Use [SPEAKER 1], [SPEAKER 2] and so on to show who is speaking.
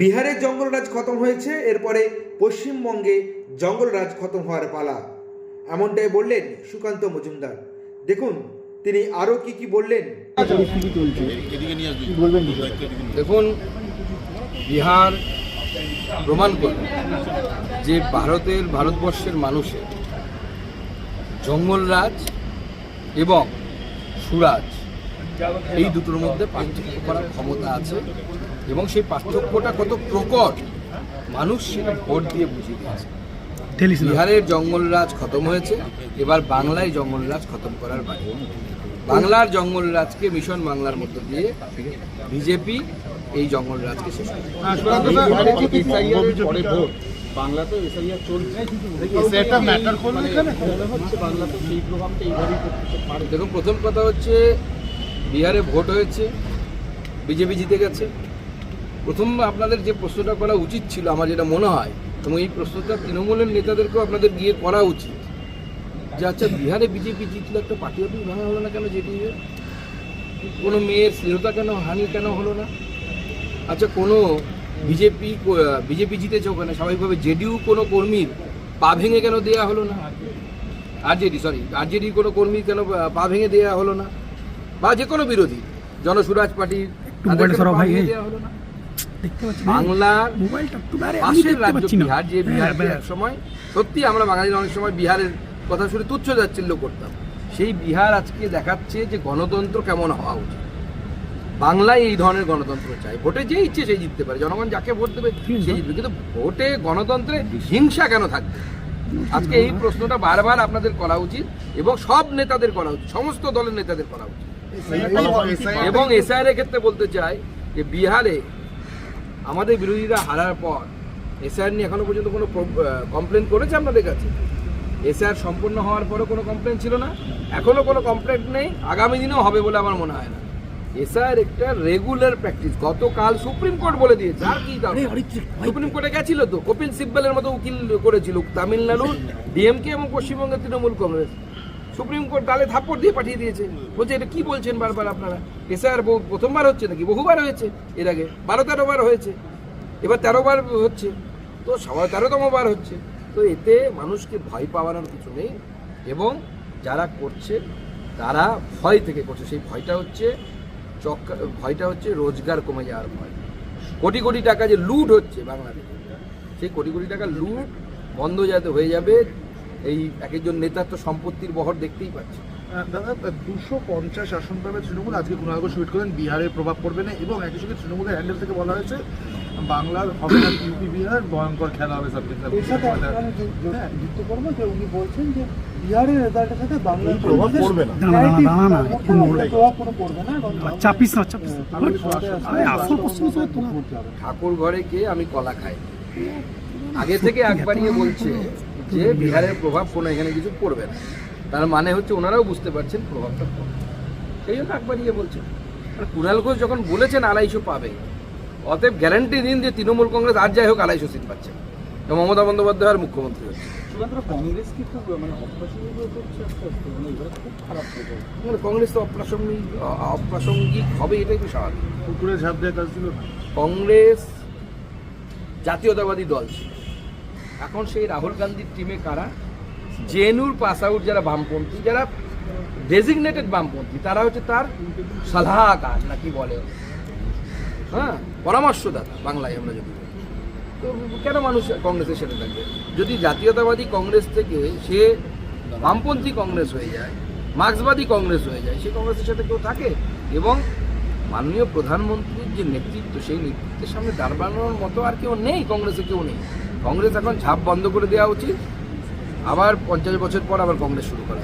[SPEAKER 1] বিহারের জঙ্গলরাজ খতম হয়েছে, এরপরে পশ্চিমবঙ্গে জঙ্গলরাজ খতম হওয়ার পালা। এমনটাই বললেন সুকান্ত মজুমদার। দেখুন, তিনি আরও কি কি বললেন।
[SPEAKER 2] দেখুন, বিহার প্রমাণ করল যে ভারতের ভারতবর্ষের মানুষের জঙ্গলরাজ এবং সুরাজ, এই দুটোর মধ্যে পার্থক্য করার ক্ষমতা আছে। এবং সেই পার্থক্যটা কত প্রকট মানুষ সেটা ভোট দিয়ে বুঝিয়ে দিয়েছে। বিহারের জঙ্গলরাজ খতম হয়েছে এবার বাংলায় জঙ্গলরাজ খতম করার বাকি বাংলার জঙ্গলরাজকে মিশন বাংলার মধ্য দিয়ে বিজেপি এই জঙ্গলরাজকে শেষ করবে
[SPEAKER 3] বাংলা এসআইআর চলছে। এসআইআরটা ম্যাটার করবে এখানে? হচ্ছে বাংলা সেই প্রভাবটা এইভাবেই করতে পারে
[SPEAKER 2] দেখুন প্রথম কথা হচ্ছে বিহারে ভোট হয়েছে বিজেপি জিতে গেছে। প্রথম আপনাদের যে প্রশ্নটা করা উচিত ছিল আমার যেটা মনে হয় এবং এই প্রশ্নটা তৃণমূলের নেতাদেরকেও আপনাদের গিয়ে করা উচিত। যে আচ্ছা বিহারে বিজেপি জিতলো একটা পার্টি অফিস ভাঙা হলো না কেন যেটি কোনো মেয়ের স্নেহতা কেন হানি কেন হলো না? আচ্ছা কোনো বিজেপি বিজেপি জিতেছে ওখানে স্বাভাবিকভাবে জেডিউ কোনো কর্মীর পা ভেঙে কেন দেওয়া হলো না? আরজেডি সরি আরজেডির কোনো কর্মী কেন পা ভেঙে দেওয়া হলো না? বা যে কোনো বিরোধী জনসুরাজ পার্টির দেওয়া হলো না? বাংলার পাশের রাজ্য বিহার যে বিহারকে এক সময় সত্যি আমরা বাঙালিরা অনেক সময় বিহারের কথা শুনে তুচ্ছ যাচ্ছিল্য করতাম। সেই বিহার আজকে দেখাচ্ছে যে গণতন্ত্র কেমন হওয়া উচিত। বাংলায় এই ধরনের গণতন্ত্র চাই। ভোটে যে ইচ্ছে সেই জিততে পারে। জনগণ যাকে ভোট দেবে সেই জিতবে। কিন্তু ভোটে গণতন্ত্রে হিংসা কেন থাকবে? আজকে এই প্রশ্নটা বারবার আপনাদের করা উচিত এবং সব নেতাদের করা উচিত। সমস্ত দলের নেতাদের করা উচিত। এবং এসআইআর এর ক্ষেত্রে বলতে চাই যে বিহারে আমাদের বিরোধীরা হারার পর এসআইআর নিয়ে এখনও পর্যন্ত কোনো কমপ্লেন করেছে আপনাদের কাছে এসআইআর সম্পূর্ণ হওয়ার পরও কোনো কমপ্লেন ছিল না। এখনও কোনো কমপ্লেন নেই। আগামী দিনেও হবে বলে আমার মনে হয় না। এসআইআর একটা রেগুলার প্র্যাকটিস গতকাল সুপ্রিম কোর্ট বলে দিয়েছে। আর কি সুপ্রিম কোর্টে গেছিল তো। কপিল সিব্বলের মতো উকিল করেছিল। তামিলনাড়ুর ডিএমকে এবং পশ্চিমবঙ্গের তৃণমূল কংগ্রেস। সুপ্রিম কোর্ট গালে থাপ্পড় দিয়ে পাঠিয়ে দিয়েছে। বলছে, এটা কি বলছেন বারবার আপনারা? এসআর প্রথমবার হচ্ছে নাকি? বহুবার হয়েছে এর আগে। বারো তেরো বার হয়েছে। এবার তেরো বার হচ্ছে। তো সবার তেরোতম বার হচ্ছে। তো এতে মানুষকে ভয় পাওয়ানোর কিছু নেই এবং যারা করছে, তারা ভয় থেকে করছে। সেই ভয়টা হচ্ছে চক, ভয়টা হচ্ছে রোজগার কমে যাওয়ার ভয়। কোটি কোটি টাকা যে লুট হচ্ছে বাংলাদেশে, সেই কোটি কোটি টাকা লুট বন্ধ যাতে হয়ে যাবে এই এক একজন নেতার তো সম্পত্তির বহর দেখতেই পাচ্ছি।
[SPEAKER 3] দাদা দুশো পঞ্চাশ আসন পাবে তৃণমূল। আজকে কুণালকে সুইট করেন বিহারের প্রভাব পড়বে না। এবং একই সঙ্গে তৃণমূলের হ্যান্ডেল থেকে বলা হয়েছে বাংলার হবে না ইউপি বিহার ভয়ঙ্কর খেলা হবে সব কিছু
[SPEAKER 4] এর সাথে আপনারা যু- যু- যুক্ত করব যে উনি বলছেন যে বিহারের রেজাল্টের সাথে বাংলার
[SPEAKER 3] প্রভাব পড়বে না।
[SPEAKER 5] না,
[SPEAKER 4] প্রভাব কোনো পড়বে
[SPEAKER 5] চাপিস চাপিস
[SPEAKER 4] আসলে
[SPEAKER 5] প্রশ্ন।
[SPEAKER 2] ঠাকুর ঘরে গিয়ে আমি কলা খাই? আগে থেকে একবারই বলছে যে বিহারের প্রভাব কোনো এখানে কিছু পড়বে না। তার মানে হচ্ছে ওনারাও বুঝতে পারছেন প্রভাবটা পড়বে। সেই জন্য একবার ইয়ে বলছেন আর কুণাল ঘোষ যখন বলেছেন আড়াইশো পাবে অতএব গ্যারান্টি দিন যে তৃণমূল কংগ্রেস আর যাই হোক আড়াইশো সিট পাচ্ছে। মমতা বন্দ্যোপাধ্যায় আর মুখ্যমন্ত্রী হচ্ছে।
[SPEAKER 3] কংগ্রেস খুব মানে হয়ে আস্তে আস্তে মানে
[SPEAKER 2] মানে কংগ্রেস তো অপ্রাসঙ্গিক অপ্রাসঙ্গিক হবে এটাই তো স্বাভাবিক। কংগ্রেস জাতীয়তাবাদী দল ছিল। এখন সেই রাহুল গান্ধীর টিমে কারা? জেনুর পাস আউট যারা বামপন্থী, যারা ডেজিগনেটেড বামপন্থী, তারা হচ্ছে তার সলাহকার নাকি বলে? হ্যাঁ পরামর্শদাতা বাংলায় আমরা যদি তো কেন মানুষ কংগ্রেসের সাথে থাকবে? যদি জাতীয়তাবাদী কংগ্রেস থেকে সে বামপন্থী কংগ্রেস হয়ে যায়, মার্ক্সবাদী কংগ্রেস হয়ে যায় সেই কংগ্রেসের সাথে কেউ থাকে? এবং মাননীয় প্রধানমন্ত্রীর যে নেতৃত্ব, সেই নেতৃত্বের সামনে দাঁড়ানোর মতো আর কেউ নেই, কংগ্রেসে কেউ নেই। কংগ্রেস এখন ঝাঁপ বন্ধ করে দেওয়া উচিত। আবার পঞ্চাশ বছর পর আবার কংগ্রেস শুরু করা